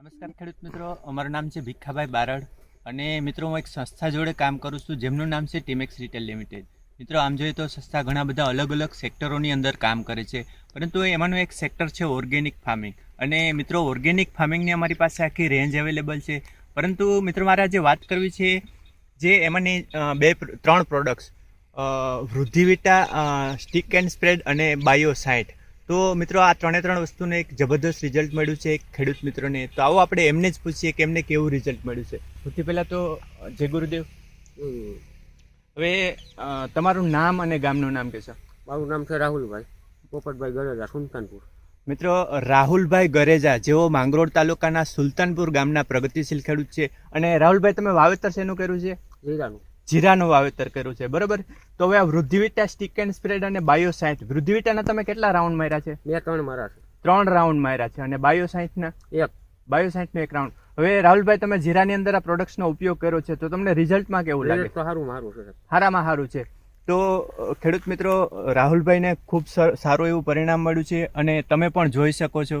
નમસ્કાર ખેડૂત મિત્રો. અમારું નામ છે ભીખાભાઈ બારડ અને મિત્રો, હું એક સંસ્થા જોડે કામ કરું છું. જેમનું નામ છે ટીમેક્સ રિટેલ લિમિટેડ. મિત્રો, આમ જોઈએ તો સંસ્થા ઘણા બધા અલગ અલગ સેક્ટરોની અંદર કામ કરે છે, પરંતુ એમાંનું એક સેક્ટર છે ઓર્ગેનિક ફાર્મિંગ. અને મિત્રો, ઓર્ગેનિક ફાર્મિંગની અમારી પાસે આખી રેન્જ અવેલેબલ છે. પરંતુ મિત્રો, મારે આજે વાત કરવી છે જે એમાંની બે, ત્રણ products Vriddhivita stick and spread અને બાયોસાઇટ તો મિત્રો આ ત્રણે ત્રણ વસ્તુને એક જબરદસ્ત રિઝલ્ટ મળ્યું છે એક ખેડૂત મિત્રોને. તો આવો આપણે એમને જ પૂછીએ કે એમને કેવું રિઝલ્ટ મળ્યું છે. સૌથી પહેલાં તો જય ગુરુદેવ. હવે તમારું નામ અને ગામનું નામ કહેશો. મારું નામ છે રાહુલભાઈ. પોપટભાઈ ગરેજા સુલતાનપુર. મિત્રો રાહુલભાઈ ગરેજા જેઓ માંગરોળ તાલુકાના સુલતાનપુર ગામના પ્રગતિશીલ ખેડૂત છે. અને રાહુલભાઈ તમે વાવેતર શેનું કર્યું છે? જીરાનું. જીરાનું વાવેતર કર્યું છે બરોબર? તો હવે આ વૃદ્ધિવિટા સ્ટીક એન્ડ સ્પ્રેડ અને બાયોસાઇન્ટ વૃદ્ધિવિટાના તમે કેટલા રાઉન્ડ માર્યા છે? બે ત્રણ મારા છે. ત્રણ રાઉન્ડ માર્યા છે અને બાયોસાઇન્ટના એક. બાયોસાઇન્ટનો એક રાઉન્ડ હવે રાહુલભાઈ તમે જીરાની અંદર આ પ્રોડક્ટ્સનો ઉપયોગ કર્યો છે તો તમને રિઝલ્ટમાં કેવું લાગે? સારું મારું છે સારામાં સારું છે. તો ખેડૂત મિત્રો રાહુલભાઈને ખૂબ સારું એવું પરિણામ મળ્યું છે અને તમે પણ જોઈ શકો છો.